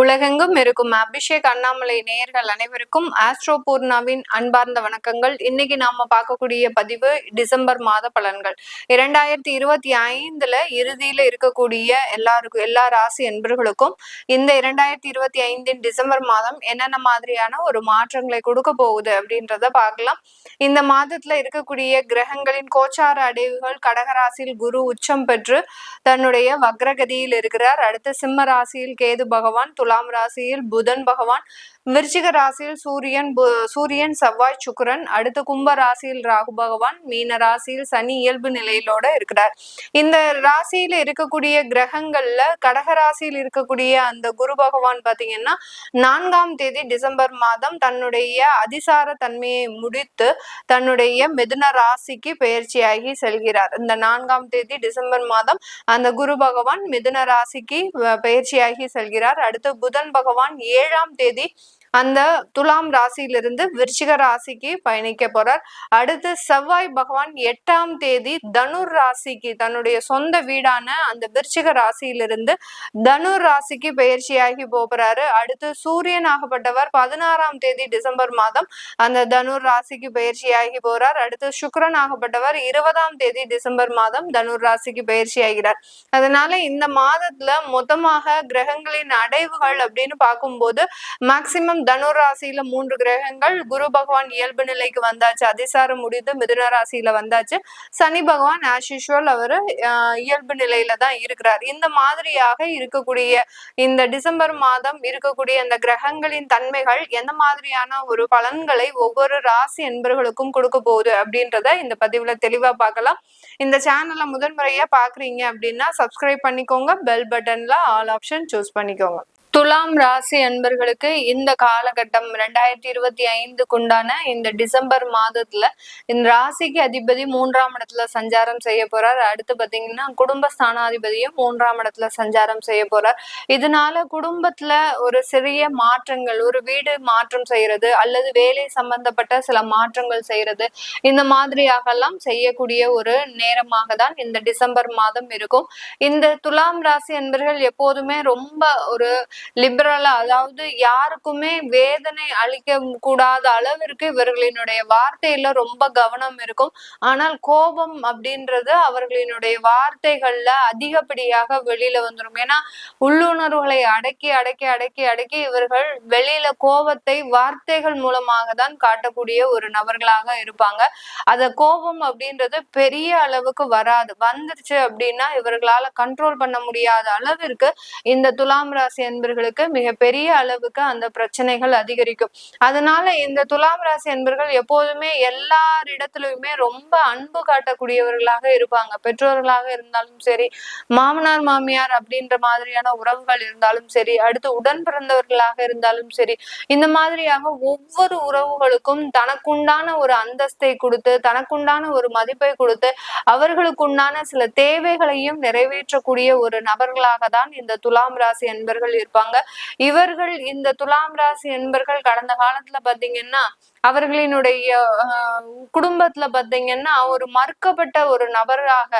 உலகெங்கும் இருக்கும் அபிஷேக் அண்ணாமலை நேயர்கள் அனைவருக்கும் ஆஸ்ட்ரோ பூர்ணாவின் அன்பார்ந்த வணக்கங்கள். இன்னைக்கு நாம பார்க்கக்கூடிய பதிவு டிசம்பர் மாத பலன்கள். இரண்டாயிரத்தி இருபத்தி ஐந்துல இறுதியில இருக்கக்கூடிய எல்லாருக்கும் எல்லா ராசி என்பர்களுக்கும் இந்த இரண்டாயிரத்தி இருபத்தி ஐந்தின் டிசம்பர் மாதம் என்னென்ன மாதிரியான ஒரு மாற்றங்களை கொடுக்க போகுது அப்படின்றத பார்க்கலாம். இந்த மாதத்துல இருக்கக்கூடிய கிரகங்களின் கோச்சார அடைவுகள் கடகராசியில் குரு உச்சம் பெற்று தன்னுடைய வக்ரகதியில் இருக்கிறார். அடுத்து சிம்ம ராசியில் கேது பகவான் துலாம் ராசியில் புதன் பகவான் விருச்சிக ராசியில் சூரியன் சூரியன் செவ்வாய் சுக்கரன் அடுத்து கும்ப ராசியில் ராகு பகவான் மீன ராசியில் சனி இயல்பு நிலையிலோட இருக்கிறார். இந்த ராசியில இருக்கக்கூடிய கிரகங்கள்ல கடக ராசியில் இருக்கக்கூடிய அந்த குரு பகவான் பாத்தீங்கன்னா நான்காம் தேதி டிசம்பர் மாதம் தன்னுடைய அதிசார தன்மையை முடித்து தன்னுடைய மிதுன ராசிக்கு பயிற்சியாகி செல்கிறார். இந்த நான்காம் தேதி டிசம்பர் மாதம் அந்த குரு பகவான் மிதுன ராசிக்கு பயிற்சியாகி செல்கிறார். அடுத்து புதன் பகவான் ஏழாம் தேதி அந்த துலாம் ராசியிலிருந்து விருச்சிக ராசிக்கு பயணிக்க போறார். அடுத்து செவ்வாய் பகவான் எட்டாம் தேதி தனுர் ராசிக்கு தன்னுடைய சொந்த வீடான அந்த விருச்சிக ராசியிலிருந்து தனுர் ராசிக்கு பயிற்சியாகி போகிறாரு. அடுத்து சூரியன் ஆகப்பட்டவர் பதினாறாம் தேதி டிசம்பர் மாதம் அந்த தனுர் ராசிக்கு பயிற்சியாகி போறார். அடுத்து சுக்கரன் ஆகப்பட்டவர் இருபதாம் தேதி டிசம்பர் மாதம் தனுர் ராசிக்கு பயிற்சி ஆகிறார் அதனால இந்த மாதத்துல மொத்தமாக கிரகங்களின் அடைவுகள் அப்படின்னு பார்க்கும்போது மேக்சிமம் தனு ராசியில மூன்று கிரகங்கள் குரு பகவான் இயல்பு நிலைக்கு வந்தாச்சு அதிசாரம் முடிந்து மிதுன ராசியில வந்தாச்சு. சனி பகவான் ஆஸ் யூஷுவல் அவரு இயல்பு நிலையில தான் இருக்கிறார். இந்த மாதிரியாக இருக்கக்கூடிய இந்த டிசம்பர் மாதம் இருக்கக்கூடிய இந்த கிரகங்களின் தன்மைகள் எந்த மாதிரியான ஒரு பலன்களை ஒவ்வொரு ராசி என்பர்களுக்கும் கொடுக்க போகுது அப்படின்றத இந்த பதிவுல தெளிவா பார்க்கலாம். இந்த சேனலை முதன்முறையா பாக்குறீங்க அப்படின்னா சப்ஸ்கிரைப் பண்ணிக்கோங்க பெல் பட்டன்ல ஆல் ஆப்ஷன் சூஸ் பண்ணிக்கோங்க. துலாம் ராசி அன்பர்களுக்கு இந்த காலகட்டம் ரெண்டாயிரத்தி இருபத்தி ஐந்துக்குண்டான இந்த டிசம்பர் மாதத்துல இந்த ராசிக்கு அதிபதி மூன்றாம் இடத்துல சஞ்சாரம் செய்ய போறார். அடுத்து பாத்தீங்கன்னா குடும்ப ஸ்தானாதிபதியும் மூன்றாம் இடத்துல சஞ்சாரம் செய்ய போறார். இதனால குடும்பத்துல ஒரு சிறிய மாற்றங்கள் ஒரு வீடு மாற்றம் செய்யறது அல்லது வேலை சம்பந்தப்பட்ட சில மாற்றங்கள் செய்யறது இந்த மாதிரியாகலாம் செய்யக்கூடிய ஒரு நேரமாக தான் இந்த டிசம்பர் மாதம் இருக்கும். இந்த துலாம் ராசி அன்பர்கள் எப்போதுமே ரொம்ப ஒரு லிபரலா அதாவது யாருக்குமே வேதனை அளிக்க கூடாத அளவிற்கு இவர்களினுடைய வார்த்தையில ரொம்ப கவனம் இருக்கும். ஆனால் கோபம் அப்படின்றது அவர்களினுடைய வார்த்தைகள்ல அதிகப்படியாக வெளியில வந்துடும் ஏன்னா உள்ளுணர்வுகளை அடக்கி அடக்கி அடக்கி அடக்கி இவர்கள் வெளியில கோபத்தை வார்த்தைகள் மூலமாக தான் காட்டக்கூடிய ஒரு நபர்களாக இருப்பாங்க. அத கோபம் அப்படின்றது பெரிய அளவுக்கு வராது. வந்துருச்சு அப்படின்னா இவர்களால கண்ட்ரோல் பண்ண முடியாத அளவிற்கு இந்த துலாம் ராசி என்பது என்பர்களுக்கு மிகப்பெரிய அளவுக்கு அந்த பிரச்சனைகள் அதிகரிக்கும். அதனால இந்த துலாம் ராசி என்பர்கள் எப்போதுமே எல்லாரிடத்திலுமே ரொம்ப அன்பு காட்டக்கூடியவர்களாக இருப்பாங்க. பெற்றோர்களாக இருந்தாலும் சரி மாமனார் மாமியார் அப்படின்ற மாதிரியான உறவுகள் இருந்தாலும் சரி அடுத்து உடன் பிறந்தவர்களாக இருந்தாலும் சரி இந்த மாதிரியாக ஒவ்வொரு உறவுகளுக்கும் தனக்குண்டான ஒரு அந்தஸ்தை கொடுத்து தனக்குண்டான ஒரு மதிப்பை கொடுத்து அவர்களுக்குண்டான சில தேவைகளையும் நிறைவேற்றக்கூடிய ஒரு நபர்களாக தான் இந்த துலாம் ராசி என்பர்கள் இருப்பாங்க. இருப்பாங்க. இவர்கள் இந்த துலாம் ராசி என்பர்கள் கடந்த காலத்துல பாத்தீங்கன்னா அவர்களினுடைய குடும்பத்துல பாத்தீங்கன்னா ஒரு மறுக்கப்பட்ட ஒரு நபராக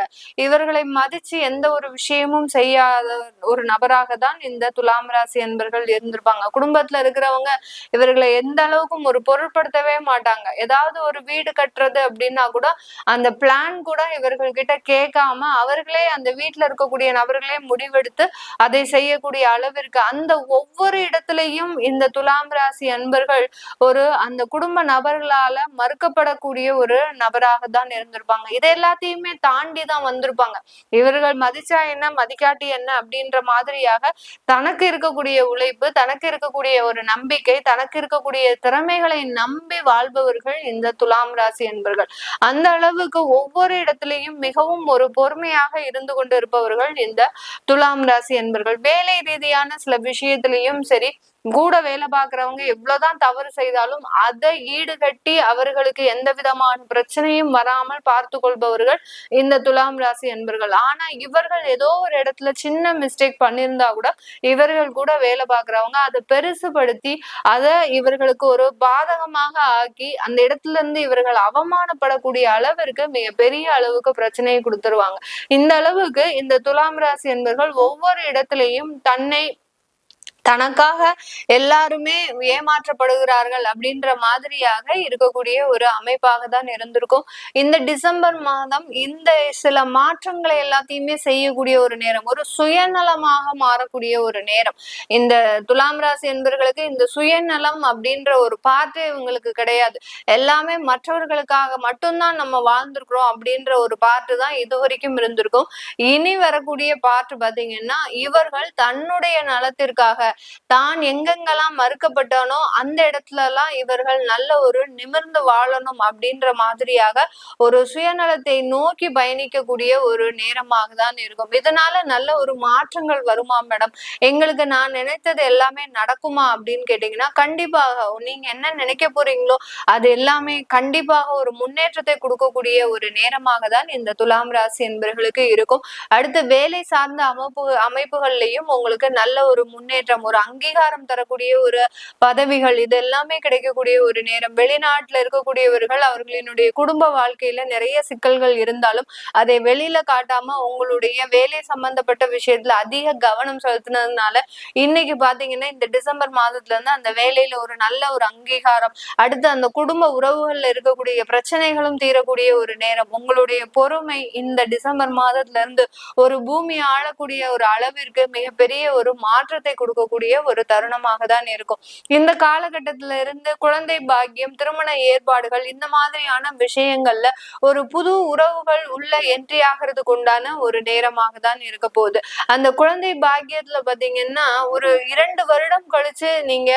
இவர்களை மதிச்சு எந்த ஒரு விஷயமும் செய்யாத ஒரு நபராக தான் இந்த துலாம் ராசி என்பர்கள் இருந்திருப்பாங்க. குடும்பத்துல இருக்கிறவங்க இவர்களை எந்த அளவுக்கும் ஒரு பொருட்படுத்தவே மாட்டாங்க. ஏதாவது ஒரு வீடு கட்டுறது அப்படின்னா கூட அந்த பிளான் கூட இவர்கள் கிட்ட கேட்காம அவர்களே அந்த வீட்டுல இருக்கக்கூடிய நபர்களே முடிவெடுத்து அதை செய்யக்கூடிய அளவிற்கு அந்த ஒவ்வொரு இடத்துலையும் இந்த துலாம் ராசி அன்பர்கள் ஒரு அந்த குடும்ப நபர்களால மறுக்கப்படக்கூடிய ஒரு நபராக தான் இருந்திருப்பாங்க. இதை எல்லாத்தையுமே தாண்டி தான் வந்திருப்பாங்க. இவர்கள் மதிச்சா என்ன மதிக்காட்டி என்ன அப்படின்ற மாதிரியாக தனக்கு இருக்கக்கூடிய உழைப்பு தனக்கு இருக்கக்கூடிய ஒரு நம்பிக்கை தனக்கு இருக்கக்கூடிய திறமைகளை நம்பி வாழ்பவர்கள் இந்த துலாம் ராசி என்பர்கள் அந்த அளவுக்கு ஒவ்வொரு இடத்துலையும் மிகவும் ஒரு பொறுமையாக இருந்து கொண்டு இருப்பவர்கள் இந்த துலாம் ராசி என்பர்கள் வேலை ரீதியான சில விஷயத்திலையும் சரி கூட வேலை பாக்குறவங்க எவ்வளவுதான் தவறு செய்தாலும் அதை ஈடுகட்டி அவர்களுக்கு எந்த விதமான பிரச்சனையும் வராமல் பார்த்து கொள்பவர்கள் இந்த துலாம் ராசி என்பர்கள். ஆனா இவர்கள் ஏதோ ஒரு இடத்துல சின்ன மிஸ்டேக் பண்ணியிருந்தா கூட இவர்கள் கூட வேலை பாக்குறவங்க அதை பெருசுபடுத்தி அதை இவர்களுக்கு ஒரு பாதகமாக ஆக்கி அந்த இடத்துல இருந்து இவர்கள் அவமானப்படக்கூடிய அளவிற்கு மிக பெரிய அளவுக்கு பிரச்சனையை கொடுத்துருவாங்க. இந்த அளவுக்கு இந்த துலாம் ராசி என்பர்கள் ஒவ்வொரு இடத்துலையும் தன்னை தனக்காக எல்லாருமே ஏமாற்றப்படுகிறார்கள் அப்படின்ற மாதிரியாக இருக்கக்கூடிய ஒரு அமைப்பாக தான் இருந்திருக்கும். இந்த டிசம்பர் மாதம் இந்த சில மாற்றங்களை எல்லாத்தையுமே செய்யக்கூடிய ஒரு நேரம் ஒரு சுயநலமாக மாறக்கூடிய ஒரு நேரம். இந்த துலாம் ராசி என்பவர்களுக்கு இந்த சுயநலம் அப்படின்ற ஒரு பார்ட்டே இவங்களுக்கு கிடையாது. எல்லாமே மற்றவர்களுக்காக மட்டும்தான் நம்ம வாழ்ந்திருக்கிறோம் அப்படின்ற ஒரு பார்ட்டு தான் இது வரைக்கும் இருந்திருக்கும். இனி வரக்கூடிய பார்ட் பாத்தீங்கன்னா இவர்கள் தன்னுடைய நலத்திற்காக தான் எங்கெங்கெல்லாம் மறுக்கப்பட்டானோ அந்த இடத்துல எல்லாம் இவர்கள் நல்ல ஒரு நிமிர்ந்து வாழணும் அப்படின்ற மாதிரியாக ஒரு சுயநலத்தை நோக்கி பயணிக்கக்கூடிய ஒரு நேரமாக தான் இருக்கும். இதனால நல்ல ஒரு மாற்றங்கள் வருமா மேடம்? எங்களுக்கு நான் நினைத்தது எல்லாமே நடக்குமா அப்படின்னு கேட்டீங்கன்னா கண்டிப்பாக. நீங்க என்ன நினைக்க போறீங்களோ அது எல்லாமே கண்டிப்பாக ஒரு முன்னேற்றத்தை கொடுக்கக்கூடிய ஒரு நேரமாக தான் இந்த துலாம் ராசி என்பவர்களுக்கு இருக்கும். அடுத்து வேலை சார்ந்த அமைப்பு அமைப்புகள்லையும் உங்களுக்கு நல்ல ஒரு முன்னேற்றம் ஒரு அங்கீகாரம் தரக்கூடிய ஒரு பதவிகள் இது எல்லாமே கிடைக்கக்கூடிய ஒரு நேரம். வெளிநாட்டுல இருக்கக்கூடியவர்கள் அவர்களினுடைய குடும்ப வாழ்க்கையில நிறைய சிக்கல்கள் இருந்தாலும் அதை வெளியில காட்டாம உங்களுடைய வேலை சம்பந்தப்பட்ட விஷயத்துல அதிக கவனம் செலுத்தினதுனால இன்னைக்கு பாத்தீங்கன்னா இந்த டிசம்பர் மாதத்துல இருந்து அந்த வேலையில ஒரு நல்ல ஒரு அங்கீகாரம் அடுத்து அந்த குடும்ப உறவுகள்ல இருக்கக்கூடிய பிரச்சனைகளும் தீரக்கூடிய ஒரு நேரம். உங்களுடைய பொறுமை இந்த டிசம்பர் மாதத்துல இருந்து ஒரு பூமி ஆளக்கூடிய ஒரு அளவிற்கு மிகப்பெரிய ஒரு மாற்றத்தை கொடுக்க போகக்கூடிய ஒரு தருணமாக தான் இருக்கும். இந்த காலகட்டத்தில இருந்து குழந்தை பாக்கியம் திருமண ஏற்பாடுகள் இந்த மாதிரியான விஷயங்கள்ல ஒரு புது உறவுகள் உள்ள என்ட்ரி ஆகிறதுக்கு உண்டான ஒரு நேரமாக தான் இருக்க போகுது. அந்த குழந்தை பாக்கியத்துல பாத்தீங்கன்னா ஒரு இரண்டு வருடம் கழிச்சு நீங்க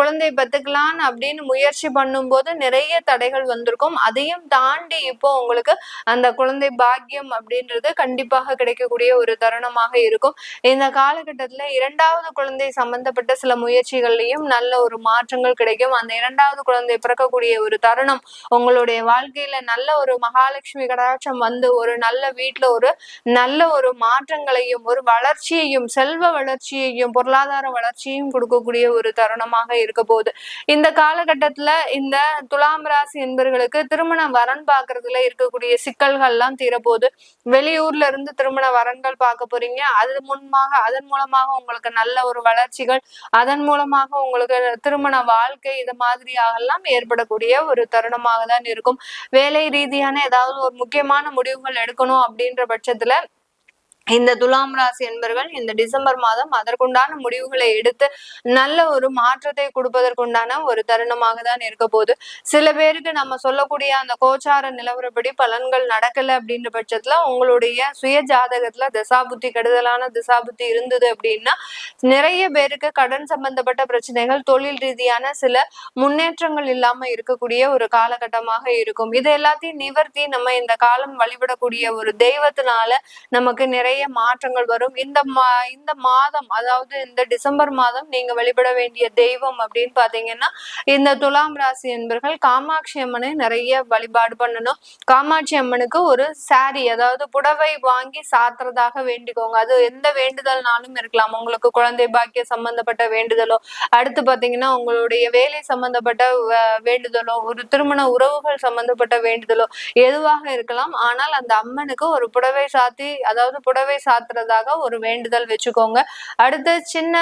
குழந்தை பத்துக்கலான்னு அப்படின்னு முயற்சி பண்ணும்போது நிறைய தடைகள் வந்திருக்கும். அதையும் தாண்டி இப்போ உங்களுக்கு அந்த குழந்தை பாக்கியம் அப்படின்றது கண்டிப்பாக கிடைக்கக்கூடிய ஒரு தருணமாக இருக்கும். இந்த காலகட்டத்துல இரண்டாவது குழந்தை சம்பந்தப்பட்ட சில முயற்சிகள்லையும் நல்ல ஒரு மாற்றங்கள் கிடைக்கும். அந்த இரண்டாவது குழந்தை பிறக்கக்கூடிய ஒரு தருணம் உங்களுடைய வாழ்க்கையில நல்ல ஒரு மகாலட்சுமி கடாட்சம் வந்து ஒரு நல்ல வீட்டுல ஒரு நல்ல ஒரு மாற்றங்களையும் ஒரு வளர்ச்சியையும் செல்வ வளர்ச்சியையும் பொருளாதார வளர்ச்சியையும் கொடுக்கக்கூடிய ஒரு தருணமாக இருக்க போகுது. இந்த காலகட்டத்துல இந்த துலாம் ராசி என்பர்களுக்கு திருமண வரன் பாக்குறதுல இருக்கக்கூடிய சிக்கல்கள்லாம் தீரப்போகுது. வெளியூர்ல இருந்து திருமண வரன்கள் பார்க்க போறீங்க. அது முன்பாக அதன் மூலமாக உங்களுக்கு நல்ல ஒரு வளர்ச்சிகள் அதன் மூலமாக உங்களுக்கு திருமண வாழ்க்கை இது மாதிரியாக எல்லாம் ஏற்படக்கூடிய ஒரு தருணமாக தான் இருக்கும். வேலை ரீதியான ஏதாவது ஒரு முக்கியமான முடிவுகள் எடுக்கணும் அப்படின்ற பட்சத்துல இந்த துலாம் ராசி என்பர்கள் இந்த டிசம்பர் மாதம் அதற்குண்டான முடிவுகளை எடுத்து நல்ல ஒரு மாற்றத்தை கொடுப்பதற்குண்டான ஒரு தருணமாக தான் இருக்க போகுது. சில பேருக்கு நம்ம சொல்லக்கூடிய அந்த கோச்சார நிலவரப்படி பலன்கள் நடக்கல அப்படின்ற பட்சத்துல உங்களுடைய சுய ஜாதகத்துல திசாபுத்தி கெடுதலான திசாபுத்தி இருந்தது அப்படின்னா நிறைய பேருக்கு கடன் சம்பந்தப்பட்ட பிரச்சனைகள் தொழில் ரீதியான சில முன்னேற்றங்கள் இல்லாம இருக்கக்கூடிய ஒரு காலகட்டமாக இருக்கும். இது எல்லாத்தையும் நிவர்த்தி நம்ம இந்த காலம் வழிபடக்கூடிய ஒரு தெய்வத்தினால நமக்கு நிறைய நிறைய மாற்றங்கள் வரும். இந்த மா இந்த மாதம் அதாவது இந்த டிசம்பர் மாதம் நீங்க வழிபட வேண்டிய தெய்வம் அப்படின்னு பாத்தீங்கன்னா இந்த துலாம் ராசி என்பர்கள் காமாட்சி அம்மனை நிறைய வழிபாடு பண்ணணும். காமாட்சி அம்மனுக்கு ஒரு சாரி அதாவது புடவை வாங்கி சாத்துறதாக வேண்டிக்கோங்க. அது எந்த வேண்டுதல்னாலும் இருக்கலாம். உங்களுக்கு குழந்தை பாக்கிய சம்பந்தப்பட்ட வேண்டுதலோ அடுத்து பாத்தீங்கன்னா உங்களுடைய வேலை சம்பந்தப்பட்ட வேண்டுதலோ ஒரு திருமண உறவுகள் சம்பந்தப்பட்ட வேண்டுதலோ எதுவாக இருக்கலாம். ஆனால் அந்த அம்மனுக்கு ஒரு புடவை சாத்தி அதாவது புடவை புடவை சாத்துறதாக ஒரு வேண்டுதல் வச்சுக்கோங்க. அடுத்து சின்ன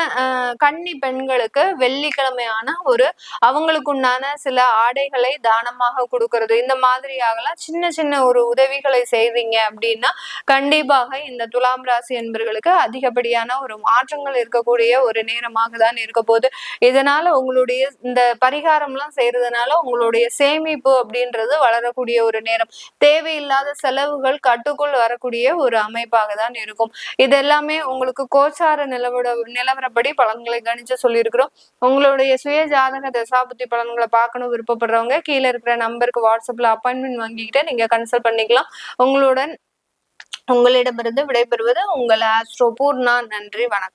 கன்னி பெண்களுக்கு வெள்ளிக்கிழமையான ஒரு அவங்களுக்கு உண்டான சில ஆடைகளை தானமாக கொடுக்கறது. இந்த மாதிரியாகலாம் சின்ன சின்ன ஒரு உதவிகளை செய்வீங்க அப்படின்னா கண்டிப்பாக இந்த துலாம் ராசி என்பர்களுக்கு அதிகப்படியான ஒரு மாற்றங்கள் இருக்கக்கூடிய ஒரு நேரமாக தான் இருக்க போகுது. இதனால உங்களுடைய இந்த பரிகாரம்லாம் செய்யறதுனால உங்களுடைய சேமிப்பு அப்படின்றது வளரக்கூடிய ஒரு நேரம். தேவையில்லாத செலவுகள் கட்டுக்குள் வரக்கூடிய ஒரு அமைப்பாக தான் தான் இருக்கும். இது எல்லாமே உங்களுக்கு கோச்சார நிலவர நிலவரப்படி பலன்களை கணிச்சு சொல்லியிருக்கிறோம். உங்களுடைய சுய ஜாதக தசாபுத்தி பலன்களை பார்க்கணும் விருப்பப்படுறவங்க கீழே இருக்கிற நம்பருக்கு வாட்ஸ்அப்ல அப்பாயின்மெண்ட் வாங்கிக்கிட்டு நீங்க கன்சல்ட் பண்ணிக்கலாம். உங்களுடன் உங்களிடமிருந்து விடைபெறுவது உங்கள் ஆஸ்ட்ரோ பூர்ணா. நன்றி வணக்கம்.